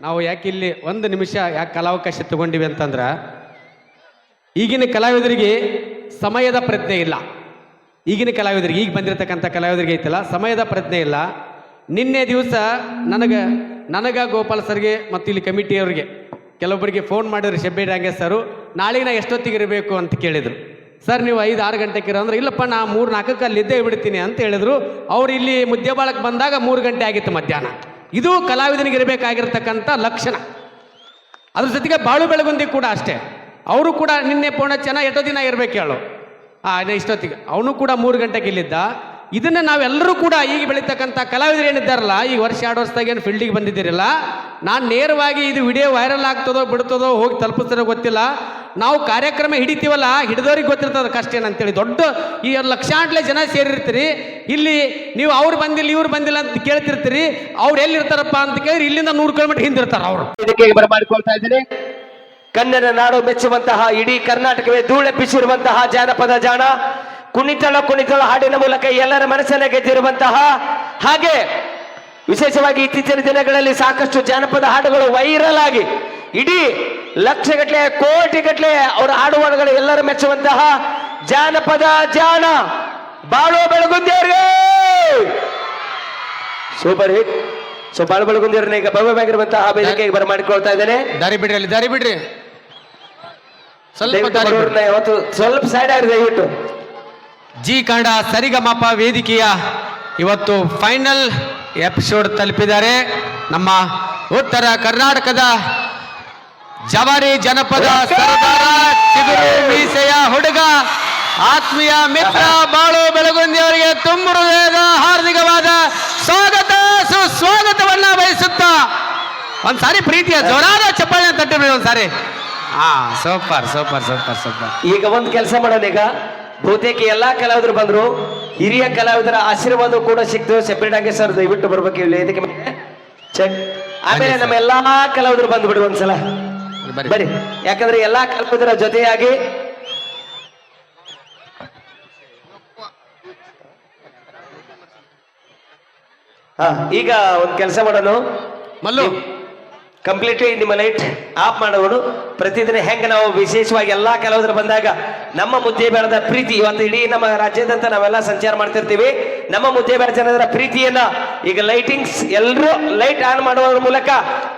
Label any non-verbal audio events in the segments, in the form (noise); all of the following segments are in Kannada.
ನಾವು ಯಾಕೆ ಇಲ್ಲಿ ಒಂದು ನಿಮಿಷ ಯಾಕೆ ಕಲಾವಕಾಶ ತಗೊಂಡಿವಿ ಅಂತಂದ್ರೆ, ಈಗಿನ ಕಲಾವಿದರಿಗೆ ಸಮಯದ ಪ್ರಜ್ಞೆ ಇಲ್ಲ. ಈಗಿನ ಕಲಾವಿದರಿಗೆ, ಈಗ ಬಂದಿರತಕ್ಕಂಥ ಕಲಾವಿದರಿಗೆ ಐತಲ್ಲ, ಸಮಯದ ಪ್ರಜ್ಞೆ ಇಲ್ಲ. ನಿನ್ನೆ ದಿವಸ ನನಗೆ, ನನಗ ಗೋಪಾಲ್ ಸರ್ಗೆ ಮತ್ತು ಇಲ್ಲಿ ಕಮಿಟಿಯವರಿಗೆ ಕೆಲವೊಬ್ಬರಿಗೆ ಫೋನ್ ಮಾಡಿದ್ರು ಶೆಬ್ಬೆ ಡಾಂಗೆ ಸರು, ನಾಳೆಗೆ ನಾ ಎಷ್ಟೊತ್ತಿಗೆ ಇರಬೇಕು ಅಂತ ಕೇಳಿದರು. ಸರ್, ನೀವು ಐದು, ಆರು ಗಂಟೆಗೆ ಇರೋ ಅಂದ್ರೆ, ಇಲ್ಲಪ್ಪ, ನಾ ಮೂರು ನಾಲ್ಕಕ್ಕೆ ಅಲ್ಲಿ ಇದ್ದೇ ಬಿಡ್ತೀನಿ ಅಂತ ಹೇಳಿದ್ರು. ಅವ್ರು ಇಲ್ಲಿ ಮುದ್ದೆಬಾಳಕ್ಕೆ ಬಂದಾಗ ಮೂರು ಗಂಟೆ ಆಗಿತ್ತು ಮಧ್ಯಾಹ್ನ ಇದು ಕಲಾವಿದನಿಗೆ ಇರಬೇಕಾಗಿರ್ತಕ್ಕಂಥ ಲಕ್ಷಣ. ಅದ್ರ ಜೊತೆಗೆ ಬಾಳು ಬೆಳಗುಂದಿ ಕೂಡ ಅಷ್ಟೇ. ಅವರು ಕೂಡ ನಿನ್ನೆ ಪೂರ್ಣ ಹಚ್ಚನ ಎಷ್ಟೋ ದಿನ ಇರಬೇಕು ಹೇಳು. ಇನ್ನು ಇಷ್ಟೊತ್ತಿಗೆ. ಅವನು ಕೂಡ ಮೂರು ಗಂಟೆಗೆ ಇಲ್ಲಿದ್ದ. ಇದನ್ನು ನಾವೆಲ್ಲರೂ ಕೂಡ ಈಗ ಬೆಳೀತಕ್ಕಂಥ ಕಲಾವಿದರು ಏನಿದ್ದಾರಲ್ಲ ಈಗ ವರ್ಷ ಎರಡು ವರ್ಷದಾಗ ಏನು ಫೀಲ್ಡಿಗೆ ಬಂದಿದ್ದೀರಲ್ಲ. ನಾನು ನೇರವಾಗಿ ಇದು ವಿಡಿಯೋ ವೈರಲ್ ಆಗ್ತದೋ ಬಿಡ್ತದೋ ಹೋಗಿ ತಲುಪಿಸ್ತಾರೋ ಗೊತ್ತಿಲ್ಲ. ನಾವು ಕಾರ್ಯಕ್ರಮ ಹಿಡಿತೀವಲ್ಲ, ಹಿಡಿದವ್ರಿಗೆ ಗೊತ್ತಿರ್ತದೆ ಕಷ್ಟ ಏನಂತೇಳಿ. ದೊಡ್ಡ ಈ ಲಕ್ಷಾಂಟ್ಲೆ ಜನ ಸೇರಿರ್ತೀರಿ. ಇಲ್ಲಿ ನೀವು ಅವ್ರು ಬಂದಿಲ್ಲ, ಇವ್ರು ಬಂದಿಲ್ಲ ಅಂತ ಕೇಳ್ತಿರ್ತೀರಿ. ಅವ್ರು ಎಲ್ಲಿರ್ತಾರಪ್ಪ ಅಂತ ಕೇಳಿ ಇಲ್ಲಿಂದ ನೂರು ಕಿಲೋಮೀಟರ್ ಹಿಂದಿರ್ತಾರೆ ಅವರು. ಇದಕ್ಕೆ ಬರಮಾಡಿಕೊಳ್ತಾ ಇದ್ದೀನಿ. ಕನ್ನಡ ನಾಡು ಮೆಚ್ಚುವಂತಹ ಇಡೀ ಕರ್ನಾಟಕವೇ ಧೂಳೆಪ್ಪಿಸಿರುವಂತಹ ಜಾನಪದ ಜಾಣ. ಕುಣಿತಳ ಕುಣಿತಳ ಹಾಡಿನ ಮೂಲಕ ಎಲ್ಲರ ಮನಸ್ಸನ್ನ ಗೆದ್ದಿರುವಂತಹ ಹಾಗೆ ವಿಶೇಷವಾಗಿ ಇತ್ತೀಚಿನ ದಿನಗಳಲ್ಲಿ ಸಾಕಷ್ಟು ಜಾನಪದ ಹಾಡುಗಳು ವೈರಲ್ ಆಗಿ ಇಡೀ ಲಕ್ಷಗಟ್ಲೆ ಕೋಟಿಗಟ್ಲೆ ಅವರ ಹಾಡುವಾಡುಗಳು ಎಲ್ಲರ ಮೆಚ್ಚುವಂತಹ ಜಾನಪದ ಜಾನ. ಬಾಳು ಬೆಳಗುಂದಿಯವ್ರಿಗೆ ಸೂಪರ್ ಹಿಟ್. ಸೊ ಬಾಳು ಬೆಳಗುಂದಿಯವ್ರನ್ನ ಈಗ ಭವ್ಯವಾಗಿರುವಂತಹ ವೇದಿಕೆಗೆ ಬರಮಾಡಿಕೊಳ್ತಾ ಇದ್ದೇನೆ. ದಾರಿ ಬಿಡ್ರಿ ಅಲ್ಲಿ ದಾರಿ ಬಿಡ್ರಿ. ಸ್ವಲ್ಪ ದಾರಿ ಬಿಡ್ರಿ. ಯಾವತ್ತು ಸ್ವಲ್ಪ ಸೈಡ್ ಆಗಿದೆ ದಯವಿಟ್ಟು ಜಿ ಕನ್ನಡ ಸರಿಗಮಪ ವೇದಿಕೆಯ ಇವತ್ತು ಫೈನಲ್ ಎಪಿಸೋಡ್ ತಲುಪಿದ್ದಾರೆ. ನಮ್ಮ ಉತ್ತರ ಕರ್ನಾಟಕದ ಜವಾರಿ ಜನಪದ ಸರದಾರ ಚಿಗುರು ಮೀಸೆಯ ಹುಡುಗ ಆತ್ಮೀಯ ಮಿತ್ರ ಬಾಳು ಬೆಳಗುಂದಿ ಅವರಿಗೆ ತುಂಬ ಹೃದಯದ ಹಾರ್ದಿಕವಾದ ಸ್ವಾಗತ ಸುಸ್ವಾಗತವನ್ನ ಬಯಸುತ್ತಾ. ಒಂದ್ಸಾರಿ ಪ್ರೀತಿಯ ಜೋರಾದ ಚಪ್ಪಾಳೆ ತಟ್ಟಿಬಿಡಿ ಒಂದ್ಸಾರಿ. ಹಾ ಸೂಪರ್ ಸೂಪರ್ ಸೂಪರ್ ಸೂಪರ್. ಈಗ ಒಂದು ಕೆಲಸ ಮಾಡೋಣ ಈಗ. ಬಹುತೇಕ ಎಲ್ಲಾ ಕಲಾವಿದರು ಬಂದ್ರು ಹಿರಿಯ ಕಲಾವಿದರ ಆಶೀರ್ವಾದ ಕೂಡ ಸಿಕ್ತು. ಸೆಪರೇಟ್ ಆಗಿ ಸರ್ ದಯವಿಟ್ಟು ಬರ್ಬೇಕು ಇಲ್ಲಿ. ಇದಕ್ಕೆ ಚೆಕ್. ಆಮೇಲೆ ನಮ್ಮ ಎಲ್ಲಾ ಕಲಾವಿದರು ಬಂದ್ಬಿಡಿ ಒಂದ್ಸಲ. ಬರಿ ಯಾಕಂದ್ರೆ ಎಲ್ಲಾ ಕಲ್ಪದರ ಜೊತೆಯಾಗಿ ಹಾ ಈಗ ಒಂದು ಕೆಲಸ ಮಾಡೋಣ ಮಲ್ಲು. ಕಂಪ್ಲೀಟ್ಲಿ ನಿಮ್ಮ ಲೈಟ್ ಆಫ್ ಮಾಡೋಣ ಪ್ರತಿದಿನ ಹೆಂಗ ನಾವು ವಿಶೇಷವಾಗಿ ಎಲ್ಲಾ ಕೆಲವರು ಬಂದಾಗ ನಮ್ಮ ಮುದ್ದೆ ಬೆಳೆದ ಪ್ರೀತಿ ಇವತ್ತು ಇಡೀ ನಮ್ಮ ರಾಜ್ಯದಂತ ನಾವೆಲ್ಲ ಸಂಚಾರ ಮಾಡ್ತಿರ್ತೀವಿ. ನಮ್ಮ ಮುದ್ದೆ ಬೆಳೆದ ಜನರ ಪ್ರೀತಿಯನ್ನ ಈಗ ಲೈಟಿಂಗ್ಸ್ ಎಲ್ಲರೂ ಲೈಟ್ ಆನ್ ಮಾಡುವುದರ ಮೂಲಕ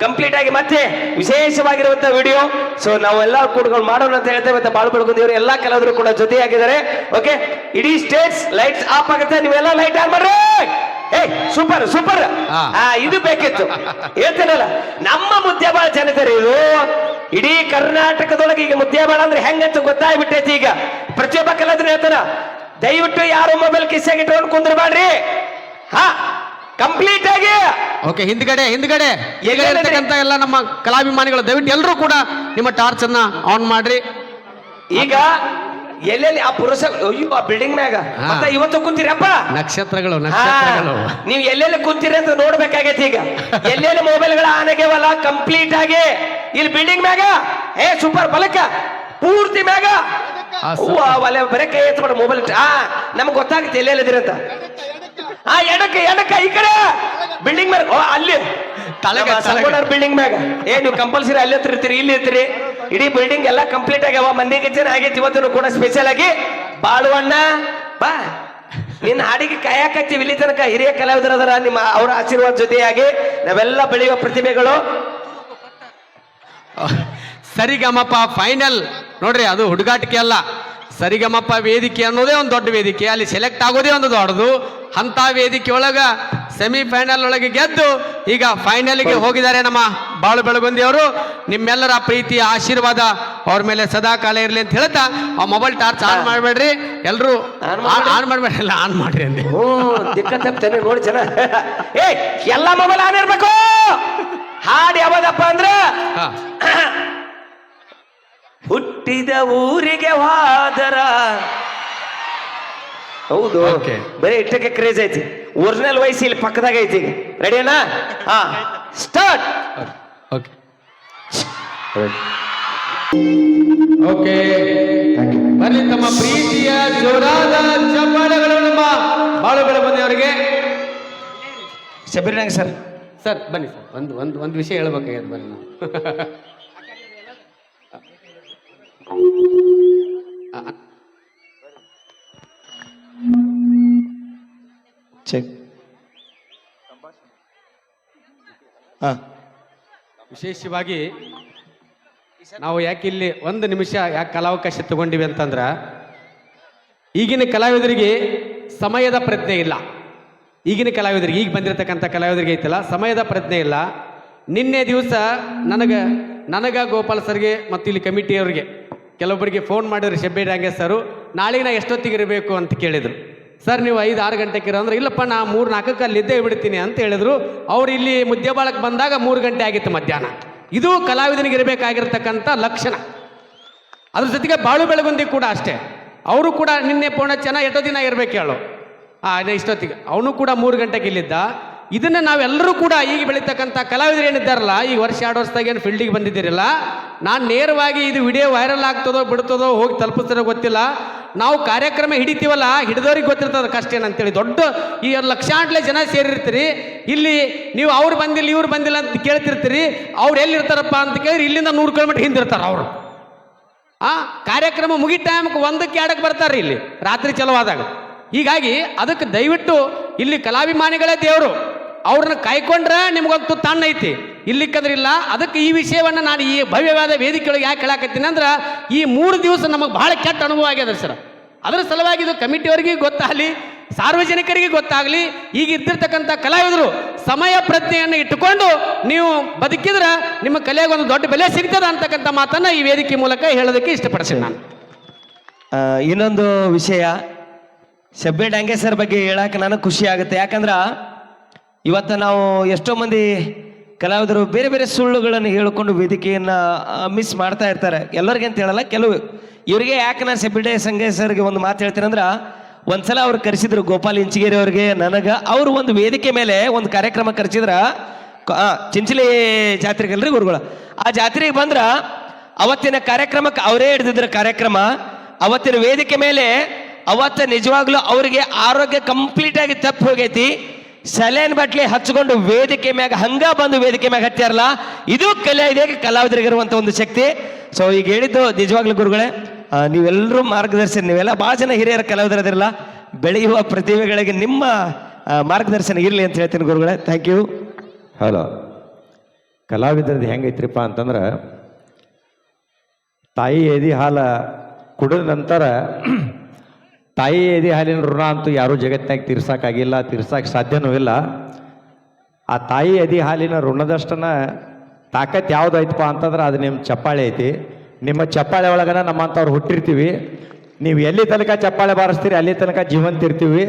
ಕಂಪ್ಲೀಟ್ ಆಗಿ ಮತ್ತೆ ವಿಶೇಷವಾಗಿರುವಂತಹ ವಿಡಿಯೋ ಸೊ ನಾವೆಲ್ಲ ಕೂಡ್ಕೊಂಡು ಮಾಡೋಣ ಅಂತ ಹೇಳ್ತೇವೆ. ಮತ್ತೆ ಬಾಳು ಬೆಳಗುಂದಿಯವರು ಎಲ್ಲಾ ಕೆಲವರು ಕೂಡ ಜೊತೆಯಾಗಿದ್ದಾರೆ. ಓಕೆ ಇಡೀ ಸ್ಟೇಟ್ಸ್ ಲೈಟ್ಸ್ ಆಫ್ ಆಗುತ್ತೆ. ನೀವೆಲ್ಲ ಲೈಟ್ ಆನ್ ಮಾಡ್ರಿ! ಏ ಸೂಪರ್ ಸೂಪರ್ ಹಾ. ಆ ಇದು ಬೇಕಿತ್ತು. ಹೇಳ್ತೇನಲ್ಲ ನಮ್ಮ ಮುದ್ದೆ ಜನತರಿ ಇದು. ಇಡೀ ಕರ್ನಾಟಕದೊಳಗೆ ಈಗ ಮುದ್ದೆ ಅಂದ್ರೆ ಹೆಂಗಂತ ಗೊತ್ತಾಗ್ಬಿಟ್ಟೈತಿ ಈಗ. ಪ್ರತಿಯೊಬ್ಬ ಕಲಾವಿದ್ರು ಹೇಳ್ತಾನ ದಯವಿಟ್ಟು ಯಾರು ಮೊಬೈಲ್ ಕಿಸ್ಸಾಗಿ ಇಟ್ಕೊಂಡು ಕುಂದ್ರಬೇಡ್ರಿ. ಹಾ ಕಂಪ್ಲೀಟ್ ಆಗಿ. ಓಕೆ ಹಿಂದ್ಗಡೆ ಹಿಂದ್ಗಡೆ. ಈಗ ಇರ್ತಕ್ಕಂಥ ಎಲ್ಲ ನಮ್ಮ ಕಲಾಭಿಮಾನಿಗಳು ದಯವಿಟ್ಟು ಎಲ್ಲರೂ ಕೂಡ ನಿಮ್ಮ ಟಾರ್ಚ್ ಅನ್ನ ಆನ್ ಮಾಡ್ರಿ. ಈಗ ಎಲ್ಲೆಲ್ಲಿ ಆ ಪುರುಷ ಅಯ್ಯೋ ಆ ಬಿಲ್ಡಿಂಗ್ ಮ್ಯಾಗ. ಮತ್ತೆ ಇವತ್ತು ಕುಂತೀರಪ್ಪ ನಕ್ಷತ್ರಗಳು ನಕ್ಷತ್ರಗಳು. ನೀವ್ ಎಲ್ಲೆಲ್ಲಿ ಕುಂತೀರಿ ಅಂತ ನೋಡ್ಬೇಕಾಗೈತಿ ಈಗ. ಎಲ್ಲೆಲ್ಲಿ ಮೊಬೈಲ್ಗಳ ಆನೆಗೆವಲ್ಲ ಕಂಪ್ಲೀಟ್ ಆಗಿ. ಇಲ್ಲಿ ಬಿಲ್ಡಿಂಗ್ ಮ್ಯಾಗ. ಏ ಸೂಪರ್ ಬಲಕ ಪೂರ್ತಿ ಮ್ಯಾಗ. ಒಲೆ ಬರೇ ಕೈ ಎತ್ಬಿಡ ಮೊಬೈಲ್ ಆ ನಮ್ಗೆ ಗೊತ್ತಾಗುತ್ತೆ ಎಲ್ಲೆಲ್ಲಿದಿರಂತ ಆ ಎಡಕ್ಕೆ ಎಡಕ್ಕ ಈ ಕಡೆ. ಬಿಲ್ಡಿಂಗ್ ಮ್ಯಾಗ ಓ ಅಲ್ಲಿ. ತಲೆಗೆ, ತಲೆಗೆ. ಬಿಲ್ಡಿಂಗ್ ಮ್ಯಾಗ. ಏ ನೀವು ಕಂಪಲ್ಸರಿ ಅಲ್ಲಿ ಹತ್ತಿರ್ತೀರಿ ಇಲ್ಲಿ ಇರ್ತೀರಿ. ಇಡೀ ಬಿಲ್ಡಿಂಗ್ ಎಲ್ಲ ಕಂಪ್ಲೀಟ್ ಆಗ್ಯಾವ. ಮಂದಿ ಗೆಜ್ಜೆನ ಆಗೈತಿ ಇವತ್ತು ಕೂಡ ಸ್ಪೆಷಲ್ ಆಗಿ. ಬಾಳುವಣ್ಣ ಬಾ. ನಿನ್ನ ಹಾಡಿಗೆ ಕಾಯಕತ್ತೀವಿ ಇಲ್ಲಿ ತನಕ ಹಿರಿಯ ಕಲಾವಿದರದರ ನಿಮ್ಮ ಅವರ ಆಶೀರ್ವಾದ ಜೊತೆಯಾಗಿ ನಾವೆಲ್ಲ ಬೆಳೆಯುವ ಪ್ರತಿಭೆಗಳು. ಸರಿಗಮಪ ಫೈನಲ್ ನೋಡ್ರಿ ಅದು ಹುಡುಗಾಟಿಕೆ ಅಲ್ಲ. ಸರಿಗಮಪ ವೇದಿಕೆ ಅನ್ನೋದೇ ಒಂದು ದೊಡ್ಡ ವೇದಿಕೆ. ಅಲ್ಲಿ ಸೆಲೆಕ್ಟ್ ಆಗೋದೇ ಒಂದು ದೊಡ್ಡದು. ಅಂತ ವೇದಿಕೆ ಒಳಗ ಸೆಮಿಫೈನಲ್ ಒಳಗೆ ಗೆದ್ದು ಈಗ ಫೈನಲ್ಗೆ ಹೋಗಿದ್ದಾರೆ ನಮ್ಮ ಬಾಳು ಬೆಳಗುಂದಿ ಅವರು ನಿಮ್ಮೆಲ್ಲರ ಪ್ರೀತಿ ಆಶೀರ್ವಾದ ಅವ್ರ ಮೇಲೆ ಸದಾ ಕಾಲ ಇರಲಿ ಅಂತ ಹೇಳ್ತಾ ಆ ಮೊಬೈಲ್ ಟಾರ್ಚ್ ಆನ್ ಮಾಡಬೇಡ್ರಿ. ಎಲ್ಲರೂ ಆನ್ ಮಾಡ್ಬೇಡ್ರಿ. ಎಲ್ಲ ಆನ್ ಮಾಡ್ರಿ ಅಂದೆ. ನೋಡಿ ಜನ. ಏ ಎಲ್ಲ ಮೊಬೈಲ್ ಆನ್ ಇರ್ಬೇಕು. ಹಾಡು ಯಾವ್ದಪ್ಪ ಅಂದ್ರೆ ಹಾ. (coughs) ಹುಟ್ಟಿದ ಊರಿಗೆ ವಾದರ. ಹೌದು. Okay. ಬರೀ ಇಟ್ಟಕ್ಕೆ ಕ್ರೇಜ್ ಐತಿ. ಒರಿಜಿನಲ್ ವಯಸ್ಸು ಇಲ್ಲಿ ಪಕ್ಕದಾಗ ಐತಿ ಈಗ. ಅಣ್ಣ? ಹಾ. ಸ್ಟಾರ್ಟ್ ಓಕೆ ಓಕೆ ಬನ್ನಿ ತಮ್ಮ ಪ್ರೀತಿಯ ಜೋರಾದ ಚಪ್ಪಾಳೆಗಳು ನಮ್ಮ ಬಾಳುಗಳು ಬಂದವರಿಗೆ ಅವರಿಗೆ ಶಬೀರ್ನಾಗ್ ಸರ್. ಸರ್ ಬನ್ನಿ ಸರ್. ಒಂದು ಒಂದು ಒಂದು ವಿಷಯ ಹೇಳ್ಬೇಕಾಗ್ಯದ ಬನ್ನಿ. ನಾವು (laughs) ಚೆಕ್ ಹಾಂ. ವಿಶೇಷವಾಗಿ ನಾವು ಯಾಕೆ ಇಲ್ಲಿ ಒಂದು ನಿಮಿಷ ಯಾಕೆ ಕಲಾವಕಾಶ ತಗೊಂಡಿವಿ ಅಂತಂದ್ರ, ಈಗಿನ ಕಲಾವಿದರಿಗೆ ಸಮಯದ ಪ್ರಜ್ಞೆ ಇಲ್ಲ. ಈಗಿನ ಕಲಾವಿದರಿಗೆ, ಈಗ ಬಂದಿರತಕ್ಕಂಥ ಕಲಾವಿದರಿಗೆ ಐತಲ್ಲ, ಸಮಯದ ಪ್ರಜ್ಞೆ ಇಲ್ಲ. ನಿನ್ನೆ ದಿವಸ ನನಗೆ, ನನಗ ಗೋಪಾಲ್ ಸರ್ಗೆ ಮತ್ತು ಇಲ್ಲಿ ಕಮಿಟಿಯವರಿಗೆ ಕೆಲವೊಬ್ಬರಿಗೆ ಫೋನ್ ಮಾಡಿದ್ರು, ಶೆಬ್ಬಿ ಡ್ಯಾಂಗೇಶ್ ಸರು, ನಾಳೆಗೆ ನಾ ಎಷ್ಟೊತ್ತಿಗೆ ಇರಬೇಕು? ಅಂತ ಕೇಳಿದರು. ಸರ್, ನೀವು ಐದು, ಆರು ಗಂಟೆಗೆ ಇರೋ ಅಂದ್ರೆ, ಇಲ್ಲಪ್ಪ, ನಾ ಮೂರು, ನಾಲ್ಕಕ್ಕೆ ಅಲ್ಲಿ ಇದ್ದೇ ಬಿಡ್ತೀನಿ ಅಂತ ಹೇಳಿದ್ರು. ಅವ್ರು ಇಲ್ಲಿ ಮುದ್ದೆಬಾಳಕ್ಕೆ ಬಂದಾಗ ಮೂರು ಗಂಟೆ ಆಗಿತ್ತು ಮಧ್ಯಾಹ್ನ. ಇದು ಕಲಾವಿದನಿಗೆ ಇರಬೇಕಾಗಿರ್ತಕ್ಕಂಥ ಲಕ್ಷಣ. ಅದ್ರ ಜೊತೆಗೆ ಬಾಳು ಬೆಳಗುಂದಿ ಕೂಡ ಅಷ್ಟೇ. ಅವರು ಕೂಡ ನಿನ್ನೆ ಪೂರ್ಣ ಚೆನ್ನಾಗಿ ಎಷ್ಟೋ ದಿನ ಇರಬೇಕು ಹೇಳು. ಇನ್ನು ಇಷ್ಟೊತ್ತಿಗೆ. ಅವನು ಕೂಡ ಮೂರು ಗಂಟೆಗೆ ಇಲ್ಲಿದ್ದ. ಇದನ್ನ ನಾವೆಲ್ಲರೂ ಕೂಡ ಈಗ ಬೆಳೀತಕ್ಕಂಥ ಕಲಾವಿದರು ಏನಿದ್ದಾರಲ್ಲ, ಈ ವರ್ಷ ಎರಡು ವರ್ಷದಾಗ ಏನು ಫೀಲ್ಡಿಗೆ ಬಂದಿದ್ದೀರಲ್ಲ. ನಾನು ನೇರವಾಗಿ ಇದು ವಿಡಿಯೋ ವೈರಲ್ ಆಗ್ತದೋ ಬಿಡ್ತದೋ ಹೋಗಿ ತಲುಪಿಸ್ತಾರೋ ಗೊತ್ತಿಲ್ಲ. ನಾವು ಕಾರ್ಯಕ್ರಮ ಹಿಡಿತೀವಲ್ಲ, ಹಿಡಿದವ್ರಿಗೆ ಗೊತ್ತಿರ್ತದೆ ಕಷ್ಟ ಏನಂತೇಳಿ. ದೊಡ್ಡ ಈ ಲಕ್ಷಾಂಟ್ಲೆ ಜನ ಸೇರಿರ್ತೀರಿ. ಇಲ್ಲಿ ನೀವು ಅವ್ರು ಬಂದಿಲ್ಲ, ಇವ್ರು ಬಂದಿಲ್ಲ ಅಂತ ಕೇಳ್ತಿರ್ತೀರಿ. ಅವ್ರು ಎಲ್ಲಿರ್ತಾರಪ್ಪ ಅಂತ ಕೇಳಿದ್ರೆ ಇಲ್ಲಿಂದ ನೂರು ಕಿಲೋಮೀಟರ್ ಹಿಂದಿರ್ತಾರೆ ಅವರು. ಆ, ಕಾರ್ಯಕ್ರಮ ಮುಗಿ ಟೈಮ್ಗೆ ಒಂದಕ್ಕೆ ಎರಡಕ್ಕೆ ಬರ್ತಾರೆ ಇಲ್ಲಿ. ರಾತ್ರಿ ಚಲೋ ಆದಾಗ ಹೀಗಾಗಿ ಅದಕ್ಕೆ ದಯವಿಟ್ಟು ಇಲ್ಲಿ ಕಲಾಭಿಮಾನಿಗಳೇ ದೇವರು. ಅವ್ರನ್ನ ಕಾಯ್ಕೊಂಡ್ರೆ ನಿಮ್ಗೊಂದು ತಣ್ಣ ಐತಿ. ಇಲ್ಲಿಕ್ಕಂದ್ರಿಲ್ಲ, ಅದಕ್ಕೆ ಈ ವಿಷಯವನ್ನು ನಾನು ಈ ಭವ್ಯವಾದ ವೇದಿಕೆಯೊಳಗೆ ಯಾಕೆ ಹೇಳಾಕತ್ತೀನಿ ಅಂದ್ರೆ, ಈ ಮೂರು ದಿವಸ ನಮಗೆ ಭಾಳ ಕೆಟ್ಟ ಅನುಭವ ಆಗ್ಯದ ಸರ್. ಅದರ ಸಲುವಾಗಿ ಇದು ಕಮಿಟಿಯವರಿಗೆ ಗೊತ್ತಾಗಲಿ, ಸಾರ್ವಜನಿಕರಿಗೆ ಗೊತ್ತಾಗಲಿ, ಈಗ ಇದ್ದಿರ್ತಕ್ಕಂಥ ಕಲಾವಿದರು ಸಮಯ ಪ್ರಜ್ಞೆಯನ್ನು ಇಟ್ಟುಕೊಂಡು ನೀವು ಬದುಕಿದ್ರೆ ನಿಮ್ಮ ಕಲೆಗೆ ಒಂದು ದೊಡ್ಡ ಬೆಲೆ ಸಿಗ್ತದ ಅಂತಕ್ಕಂಥ ಮಾತನ್ನು ಈ ವೇದಿಕೆ ಮೂಲಕ ಹೇಳೋದಕ್ಕೆ ಇಷ್ಟಪಡ್ತೀನಿ ನಾನು. ಇನ್ನೊಂದು ವಿಷಯ ಶಬ್ಬೆ ಡಾಂಗೆ ಬಗ್ಗೆ ಹೇಳಕ್ಕೆ ನನಗೆ ಖುಷಿ ಆಗುತ್ತೆ. ಯಾಕಂದ್ರ ಇವತ್ತು ನಾವು ಎಷ್ಟೋ ಮಂದಿ ಕಲಾವಿದರು ಬೇರೆ ಬೇರೆ ಸುಳ್ಳುಗಳನ್ನು ಹೇಳಿಕೊಂಡು ವೇದಿಕೆಯನ್ನು ಮಿಸ್ ಮಾಡ್ತಾ ಇರ್ತಾರೆ. ಎಲ್ಲರಿಗೆ ಅಂತ ಹೇಳಲ್ಲ, ಕೆಲವು ಇವರಿಗೆ ಯಾಕೆ ನಾನು ಸೆಬಿಡೆ ಸರ್ಗೆ ಒಂದು ಮಾತು ಹೇಳ್ತೀನಿ ಅಂದ್ರೆ, ಒಂದ್ಸಲ ಅವ್ರು ಕರೆಸಿದ್ರು ಗೋಪಾಲ್ ಇಂಚಿಗೇರಿ ಅವ್ರಿಗೆ, ನನಗೆ ಅವರು ಒಂದು ವೇದಿಕೆ ಮೇಲೆ ಒಂದು ಕಾರ್ಯಕ್ರಮ ಕರೆಸಿದ್ರ ಚಿಂಚಲಿ ಜಾತ್ರೆಗಲ್ರಿ ಗುರುಗಳು. ಆ ಜಾತ್ರೆಗೆ ಬಂದ್ರ, ಅವತ್ತಿನ ಕಾರ್ಯಕ್ರಮಕ್ಕೆ ಅವರೇ ಹಿಡಿದಿದ್ರ ಕಾರ್ಯಕ್ರಮ. ಅವತ್ತಿನ ವೇದಿಕೆ ಮೇಲೆ ಅವತ್ತ ನಿಜವಾಗ್ಲೂ ಅವರಿಗೆ ಆರೋಗ್ಯ ಕಂಪ್ಲೀಟ್ ಆಗಿ ತಪ್ಪು ಹೋಗೈತಿ. ಸಲೇನ್ ಬಟ್ಲಿ ಹಚ್ಕೊಂಡು ವೇದಿಕೆ ಮ್ಯಾಗ ಹಂಗ ಬಂದು ವೇದಿಕೆ ಮ್ಯಾಗ ಹತ್ತಿರಲ್ಲ ಇದು ಕಲೆ ಇದೆ ಕಲಾವಿದರಿಗೆ ಇರುವಂತ ಒಂದು ಶಕ್ತಿ. ಸೊ ಈಗ ಹೇಳಿದ್ದು ನಿಜವಾಗ್ಲೂ ಗುರುಗಳೇ ನೀವೆಲ್ಲರೂ ಮಾರ್ಗದರ್ಶನ, ನೀವೆಲ್ಲ ಭಾಳ ಜನ ಹಿರಿಯರ ಕಲಾವಿದರದಿರಲ್ಲ, ಬೆಳೆಯುವ ಪ್ರತಿಭೆಗಳಿಗೆ ನಿಮ್ಮ ಮಾರ್ಗದರ್ಶನ ಇರಲಿ ಅಂತ ಹೇಳ್ತೀನಿ ಗುರುಗಳೇ. ಥ್ಯಾಂಕ್ ಯು ಹಲೋ ಕಲಾವಿದರದ್ದು ಹೆಂಗೈತ್ರಿಪ್ಪ ಅಂತಂದ್ರೆ, ತಾಯಿ ಎದಿ ಹಾಲ ಕುಡಿದ ನಂತರ ತಾಯಿ ಎದೆ ಹಾಲಿನ ಋಣ ಅಂತೂ ಯಾರೂ ಜಗತ್ತಿನಾಗ ತೀರ್ಸೋಕ್ಕಾಗಿಲ್ಲ ತೀರ್ಸಕ್ಕೆ ಸಾಧ್ಯನೂ ಇಲ್ಲ. ಆ ತಾಯಿ ಎದಿ ಹಾಲಿನ ಋಣದಷ್ಟನ ತಾಕತ್ ಯಾವ್ದೈತಪ್ಪ ಅಂತಂದ್ರೆ ಅದು ನಿಮ್ಮ ಚಪ್ಪಾಳೆ ಐತಿ. ನಿಮ್ಮ ಚಪ್ಪಾಳೆ ಒಳಗನ ನಮ್ಮಂಥವ್ರು ಹುಟ್ಟಿರ್ತೀವಿ. ನೀವು ಎಲ್ಲಿ ತನಕ ಚಪ್ಪಾಳೆ ಬಾರಿಸ್ತೀರಿ, ಅಲ್ಲಿ ತನಕ ಜೀವಂತ ಇರ್ತೀವಿ.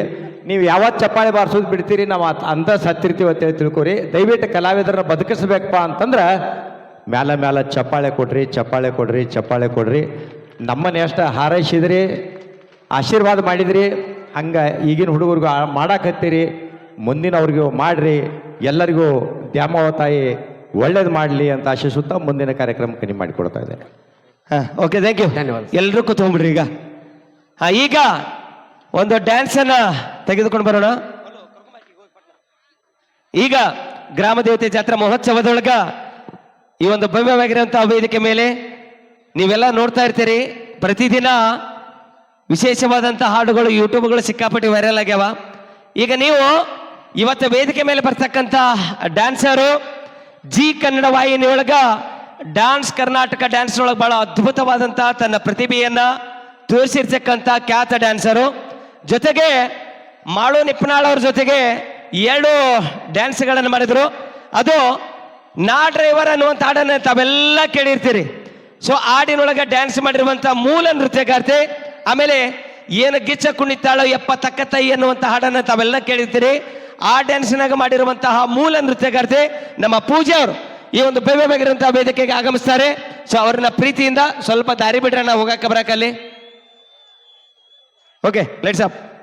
ನೀವು ಯಾವತ್ತು ಚಪ್ಪಾಳೆ ಬಾರಿಸೋದು ಬಿಡ್ತೀರಿ, ನಾವು ಅಂತ ಸತ್ತಿರ್ತೀವಿ ಅಂತೇಳಿ ತಿಳ್ಕೊರಿ. ದಯವಿಟ್ಟು ಕಲಾವಿದರನ್ನ ಬದುಕಿಸ್ಬೇಕಪ್ಪ ಅಂತಂದ್ರೆ ಮ್ಯಾಲ ಮ್ಯಾಲ ಚಪ್ಪಾಳೆ ಕೊಡ್ರಿ ಚಪ್ಪಾಳೆ ಕೊಡ್ರಿ ಚಪ್ಪಾಳೆ ಕೊಡ್ರಿ. ನಮ್ಮನ್ನ ಎಷ್ಟು ಹಾರೈಸಿದ್ರಿ. ಆಶೀರ್ವಾದ ಮಾಡಿದ್ರಿ. ಹಂಗೆ ಈಗಿನ ಹುಡುಗರಿಗೂ ಮಾಡಾಕತ್ತೀರಿ. ಮುಂದಿನವ್ರಿಗೂ ಮಾಡ್ರಿ. ಎಲ್ಲರಿಗೂ ದ್ಯಾಮವ್ವ ತಾಯಿ ಒಳ್ಳೇದು ಮಾಡಲಿ ಅಂತ ಆಶಿಸುತ್ತಾ ಮುಂದಿನ ಕಾರ್ಯಕ್ರಮಕ್ಕೆ ನೀವು ಮಾಡಿಕೊಡ್ತಾ ಇದ್ದೇನೆ. ಓಕೆ ಥ್ಯಾಂಕ್ ಯು ಧನ್ಯವಾದ. ಎಲ್ಲರೂ ಕೂತ್ಕೊಂಡ್ಬಿಡ್ರಿ ಈಗ. ಹಾ ಈಗ ಒಂದು ಡ್ಯಾನ್ಸ್ ಅನ್ನ ತೆಗೆದುಕೊಂಡು ಬರೋಣ. ಈಗ ಗ್ರಾಮ ದೇವತೆ ಜಾತ್ರಾ ಮಹೋತ್ಸವದೊಳಗ ಈ ಒಂದು ಭವ್ಯವಾಗಿರುವಂತಹ ವೇದಿಕೆ ಮೇಲೆ ನೀವೆಲ್ಲ ನೋಡ್ತಾ ಇರ್ತೀರಿ. ಪ್ರತಿದಿನ ವಿಶೇಷವಾದಂಥ ಹಾಡುಗಳು ಯೂಟ್ಯೂಬ್ಗಳು ಸಿಕ್ಕಾಪಟ್ಟಿ ವೈರಲ್ ಆಗ್ಯಾವ. ಈಗ ನೀವು ಇವತ್ತು ವೇದಿಕೆ ಮೇಲೆ ಬರ್ತಕ್ಕಂಥ ಡ್ಯಾನ್ಸರು ಜಿ ಕನ್ನಡ ವಾಹಿನಿಯೊಳಗ ಡ್ಯಾನ್ಸ್ ಕರ್ನಾಟಕ ಡ್ಯಾನ್ಸ್ ಭಾಳ ಅದ್ಭುತವಾದಂಥ ತನ್ನ ಪ್ರತಿಭೆಯನ್ನ ತೋರಿಸಿರ್ತಕ್ಕಂಥ ಖ್ಯಾತ ಡ್ಯಾನ್ಸರು ಜೊತೆಗೆ ಮಾಳು ನಿಪ್ಪನಾಳ್ ಅವ್ರ ಜೊತೆಗೆ ಎರಡು ಡ್ಯಾನ್ಸ್ಗಳನ್ನು ಮಾಡಿದ್ರು. ಅದು ನಾ ಡ್ರೈವರ್ ಅನ್ನುವಂಥ ಹಾಡನ್ನ ತಾವೆಲ್ಲ ಕೇಳಿರ್ತೀರಿ. ಸೊ ಹಾಡಿನೊಳಗೆ ಡ್ಯಾನ್ಸ್ ಮಾಡಿರುವಂಥ ಮೂಲ ನೃತ್ಯಗಾರ್ತಿ ಆಮೇಲೆ ಏನು ಗಿಚ್ಚ ಕುಣಿತಾಳೋ ಎಪ್ಪ ತಕ್ಕ ತೈ ಅನ್ನುವಂಥ ಹಾಡನ್ನು ತಾವೆಲ್ಲ ಕೇಳಿರ್ತೀರಿ. ಆ ಡ್ಯಾನ್ಸ್ನಾಗ ಮಾಡಿರುವಂತಹ ಮೂಲ ನೃತ್ಯಗಾರ್ತಿ ನಮ್ಮ ಪೂಜೆ ಅವರು. ಈ ಒಂದು ಭವ್ಯವಾಗಿರುವಂತಹ ವೇದಿಕೆಗೆ ಆಗಮಿಸ್ತಾರೆ. ಸೊ ಅವ್ರನ್ನ ಪ್ರೀತಿಯಿಂದ ಸ್ವಲ್ಪ ದಾರಿ ನಾವು ಹೋಗಕ್ಕೆ ಬರಕಲ್ಲಿ ಓಕೆ ಲೆಟ್ಸ್ ಅಪ್